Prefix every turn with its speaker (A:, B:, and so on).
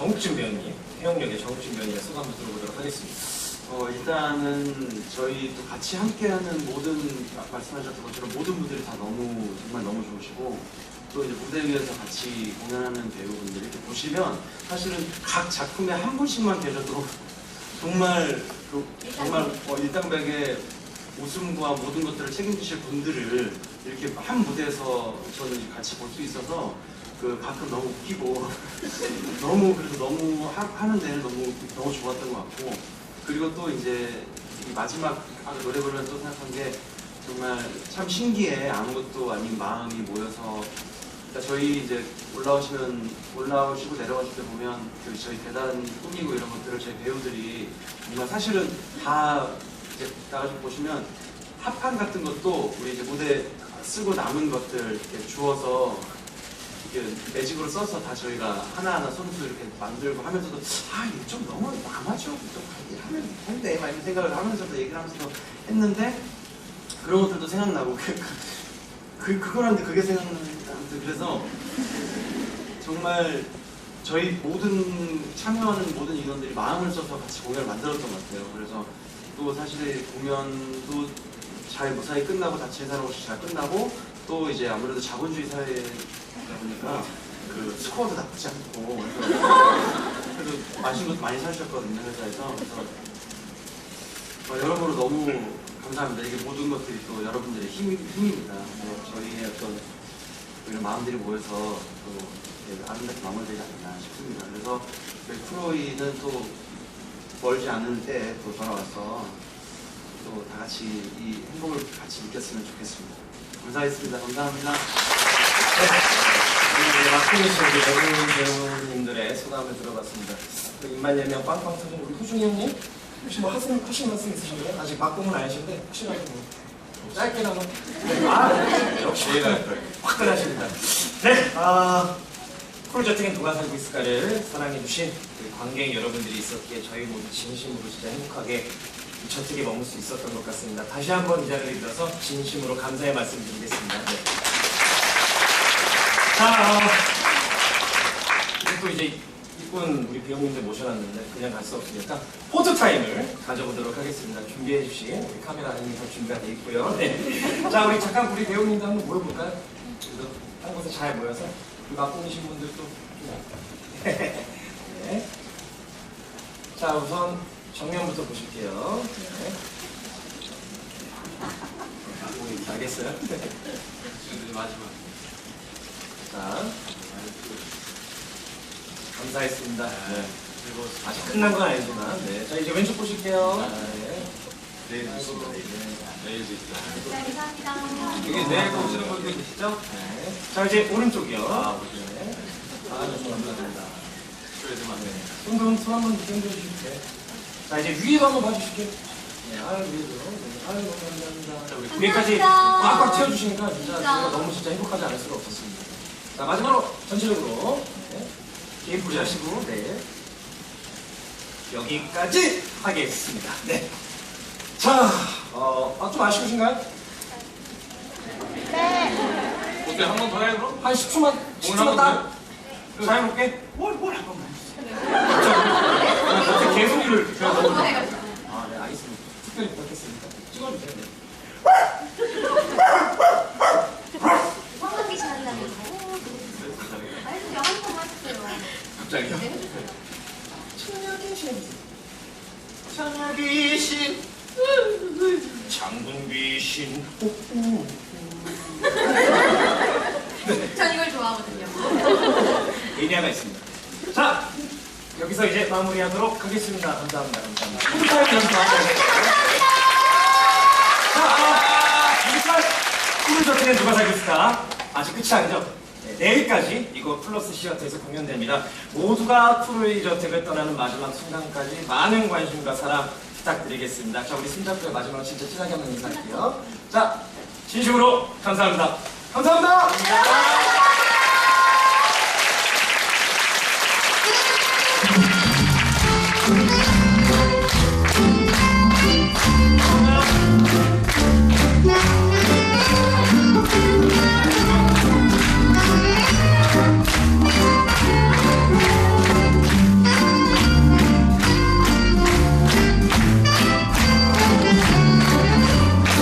A: 정욱진 배우님, 해영역의 정욱진 배우님의 소감 들어보도록 하겠습니다.
B: 어, 일단은 저희 또 같이 함께하는 모든 아까 말씀하셨던 것처럼 모든 분들이 다 너무 정말 너무 좋으시고 또 이제 무대 위에서 같이 공연하는 배우분들 이렇게 보시면 사실은 각 작품에 한 분씩만 계셔도 정말 그 정말 어, 일당백의 웃음과 모든 것들을 책임지실 분들을 이렇게 한 무대에서 저는 같이 볼 수 있어서 그 가끔 너무 웃기고 너무 그래서 너무 하, 하는 데는 너무 너무 좋았던 것 같고 그리고 또 이제 이 마지막 아까 노래 부르면서 또 생각한 게 정말 참 신기해. 아무것도 아닌 마음이 모여서. 그러니까 저희 이제 올라오시는 올라오시고 내려가실 때 보면 그 저희 대단 꾸미고 이런 것들을 저희 배우들이 정말 사실은 다 이제 나가서 보시면 합판 같은 것도 우리 이제 무대 쓰고 남은 것들 이렇게 주워서 매직으로 써서 다 저희가 하나하나 손수 이렇게 만들고 하면서도 아 이거 좀 너무 남아죠 좀 하면 된대 막 이런 생각을 하면서도 얘기를 하면서 했는데 그런 것들도 생각나고 그, 그 그거란데 그게 생각나는데 그래서 정말 저희 모든 참여하는 모든 인원들이 마음을 써서 같이 공연을 만들었던 것 같아요. 그래서 또 사실 공연도 잘 무사히 끝나고 자체 사람 없이 잘 끝나고 또 이제 아무래도 자본주의 사회다 보니까 그 스코어도 나쁘지 않고 그래도 맛있는 것도 많이 사주셨거든요 회사에서 그래서 어, 여러모로 너무 감사합니다. 이게 모든 것들이 또 여러분들의 힘, 힘입니다. 뭐 저희의 어떤 이런 마음들이 모여서 또 아름답게 마무리되지 않나 싶습니다. 그래서 프로이는 또 멀지 않은 때에 또 돌아와서 또 다 같이 이 행복을 같이 느꼈으면 좋겠습니다. 감사했습니다. 감사합니다.
A: 네, 씨 우리 배우님 배우님들의 소감을 들어봤습니다. 그 입만 열면 빵빵 터지는 우리 호중이 형님 혹시 뭐 하신 하신 말씀 있으신가요? 아직 막공은 아니신데 혹시라도 뭐 짧게나마 네, 아 역시 화끈하십니다. 네, 아 프로젝트인 누가 살고 있을까를 사랑해주신 우리 관객 여러분들이 있었기에 저희 모두 진심으로 진짜 행복하게 이 저택에 머물 수 있었던 것 같습니다. 다시 한번 이 자리를 빌어서 진심으로 감사의 말씀 드리겠습니다. 네. 자, 어, 또 이제 이쁜 우리 배우님들 모셔놨는데 그냥 갈 수 없으니까 포토 타임을 가져보도록 하겠습니다. 준비해 주신 우리 카메라님이 다 준비가 돼 있고요. 네. 자, 우리 잠깐 우리 배우님들 한번 모여볼까요? 한 곳에 잘 모여서 우리 막공이신 분들도 좀 네. 자, 우선 정면부터 보실게요. 네. 오, 알겠어요?
B: 마지막.
A: 자, 감사했습니다. 네.
B: 그리고
A: 아직 끝난 건 아니지만, 네. 자, 이제 왼쪽 보실게요. 네.
B: 내일 있습니다. 내일도 있어요.
C: 네, 감사합니다.
B: 여기 내일 오시는 분들 계시죠?
A: 네. 자, 이제 오른쪽이요.
B: 아,
A: 네. 아, 네, 감사합니다.
B: 그래도 만
A: 네. 손도 손한번 당겨주시면 돼요. 자, 이제 위에도 한번 봐주실게요. 네, 아유, 위에도. 네. 아유, 감사합니다. 위에까지
C: 감사합니다.
A: 꽉꽉 채워주시니까 진짜
C: 진짜.
A: 저희가 너무 진짜 행복하지 않을 수가 없었습니다. 자, 마지막으로 전체적으로 네. 게임 보시하시고, 네. 여기까지 하겠습니다. 네. 자, 어, 아, 좀 아쉬우신가요?
B: 어때 한번 더 해 그럼?
A: 한 10초만, 10초만 딱 자유롭게.
B: 뭘, 뭘한 번만.
A: 갑자기 개소리를 제가 너무.
C: 네.
A: 아, 네, 알겠습니다. 특별히 부탁했습니다. 찍어주세요. 네.
C: 황금기 지난다면서. 아니, 영한 번만 하세요.
B: 갑자기요?
C: 네, 해주세요.
A: 처녀 귀신 장군 귀신
C: 전 이걸 좋아하거든요.
A: 의미가 있습니다 자 여기서 이제 마무리하도록 하겠습니다. 감사합니다. 감사합니다. 후드타임 연습하겠습니다. 자 아, 이빨 푸른 저택에 누가 살고 있을까? 아직 끝이 아니죠? 네, 내일까지 이거 플러스 시어터에서 공연됩니다. 모두가 푸르이 저택을 떠나는 마지막 순간까지 많은 관심과 사랑 부탁드리겠습니다. 자 우리 손잡고 마지막으로 진짜 친하게 한번 인사할게요. 자 진심으로 감사합니다. 감사합니다